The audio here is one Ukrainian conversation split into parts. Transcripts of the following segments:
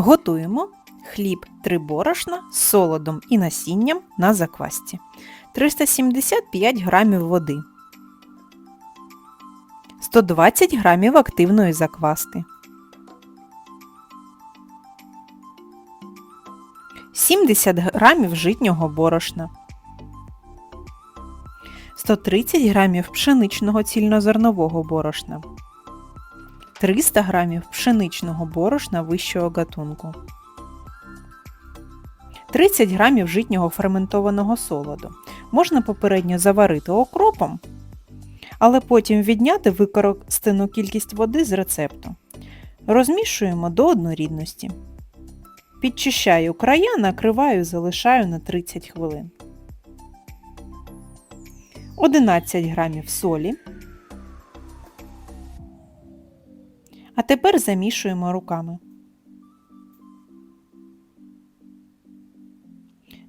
Готуємо хліб 3 борошна з солодом і насінням на заквасці. 375 грамів води. 120 грамів активної закваски. 70 грамів житнього борошна. 130 грамів пшеничного цільнозернового борошна. 300 грамів пшеничного борошна вищого гатунку. 30 грамів житнього ферментованого солоду. Можна попередньо заварити окропом, але потім відняти використану кількість води з рецепту. Розмішуємо до однорідності. Підчищаю края, накриваю, залишаю на 30 хвилин. 11 грамів солі. А тепер замішуємо руками.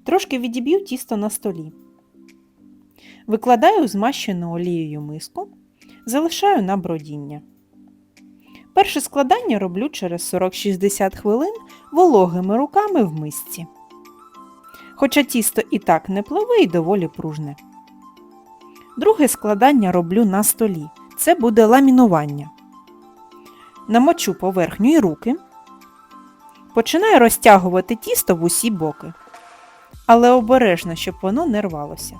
Трошки відіб'ю тісто на столі. Викладаю змащену олією миску, залишаю на бродіння. Перше складання роблю через 40-60 хвилин вологими руками в мисці. Хоча тісто і так не пливе і доволі пружне. Друге складання роблю на столі. Це буде ламінування. Намочу поверхню і руки. Починаю розтягувати тісто в усі боки. Але обережно, щоб воно не рвалося.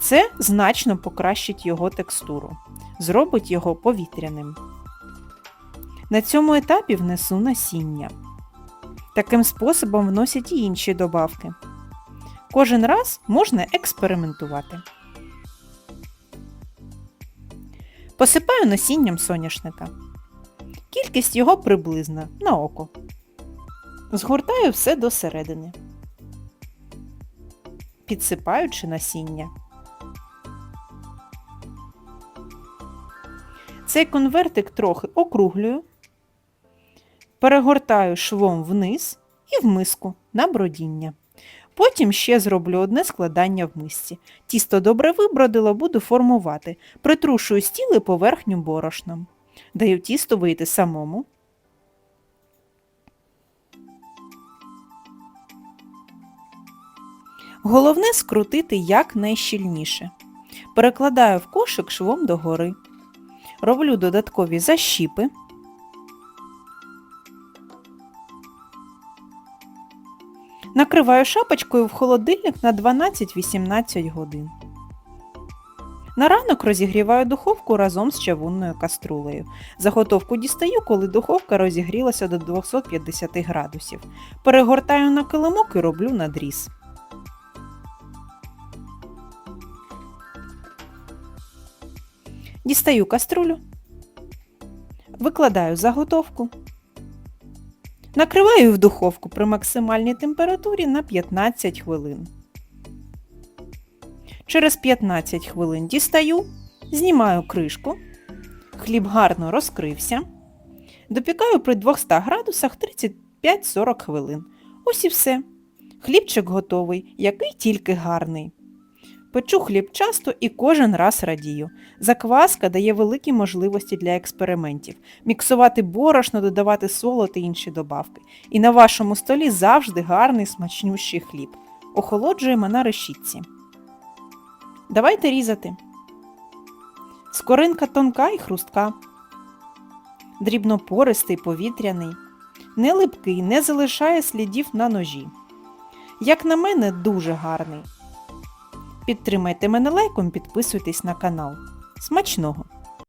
Це значно покращить його текстуру, зробить його повітряним. На цьому етапі внесу насіння. Таким способом вносять і інші добавки. Кожен раз можна експериментувати. Посипаю насінням соняшника. Кількість його приблизна на око. Згортаю все до середини, підсипаючи насіння. Цей конвертик трохи округлюю, перегортаю швом вниз і в миску на бродіння. Потім ще зроблю одне складання в мисці. Тісто добре вибродило, буду формувати. Притрушую стіл і поверхню борошном. Даю тісто вийти самому. Головне скрутити якнайщільніше. Перекладаю в кошик швом догори. Роблю додаткові защіпи. Накриваю шапочкою в холодильник на 12-18 годин. На ранок розігріваю духовку разом з чавунною каструлею. Заготовку дістаю, коли духовка розігрілася до 250 градусів. Перегортаю на килимок і роблю надріз. Дістаю каструлю. Викладаю заготовку. Накриваю в духовку при максимальній температурі на 15 хвилин. Через 15 хвилин дістаю, знімаю кришку, хліб гарно розкрився. Допікаю при 200 градусах 35-40 хвилин. Ось і все. Хлібчик готовий, який тільки гарний. Печу хліб часто і кожен раз радію. Закваска дає великі можливості для експериментів. Міксувати борошно, додавати солод і інші добавки. І на вашому столі завжди гарний смачнющий хліб. Охолоджуємо на решітці. Давайте різати. Скоринка тонка і хрустка. Дрібнопористий, повітряний. Не липкий, не залишає слідів на ножі. Як на мене, дуже гарний. Підтримайте мене лайком, підписуйтесь на канал. Смачного!